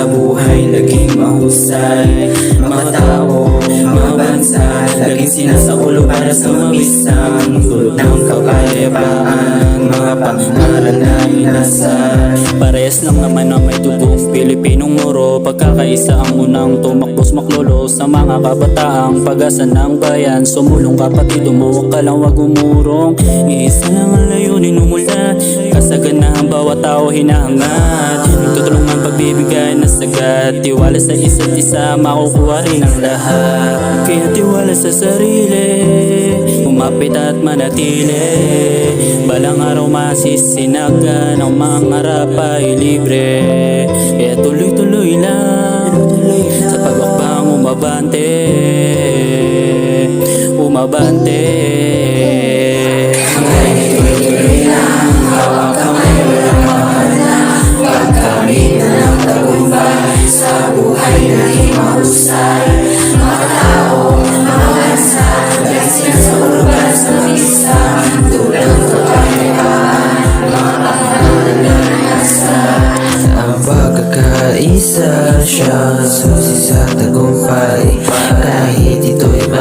Sa buhay naging mahusay. Mga tao, mga bansa Laging sinasaulo para sa mabisang Tulog ng kapayapaan Mga pangaral na inasal. Parehas lang naman na may dugong Pilipinong muro Pagkakaisa ang unang tumakbos maklolo Sa mga kabataang pag-asa ng bayan. Sumulong kapatid, umuwag ka lang wag umurong. Iisa lang ang layunin umulat Kasaganahan bawat tao hinahangat Tutulungan pagbibigay na sagat. Tiwala sa isa't isa makukuha rin ang lahat. Kaya tiwala sa sarili Umapit at manatili. Balang araw masisinagan Ang mangarap ay libre. Kaya tuloy-tuloy lang Sa pagwakbang umabante. Umabante. Hanggang tuloy-tuloy lang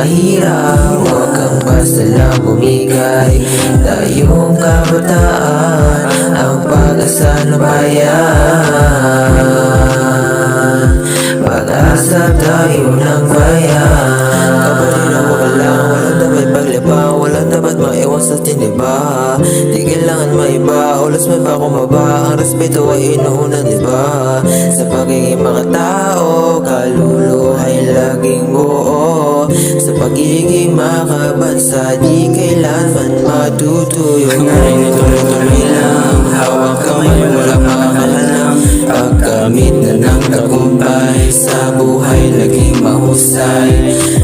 mahirap. Huwag kang basta lang bumigay. Tayong kabataan Ang pag-asa ng bayan. Pag-asa tayo ng bayan. Kapatid ka lang Walang dapat paglibang Walang dapat maiwan sa tiniba. Di kailangan maiba. Ulas may pa kumaba. Ang respeto ay inuunan iba Sa pagiging mga tao Kaluluwa ay laging buo. Sa pagiging makabansa Di kailanman matutuyo Ngayon ay tuloy-tuloy lang Hawak kamay walang makakahalang Pagkamit na ng tagumpay Sa buhay naging mahusay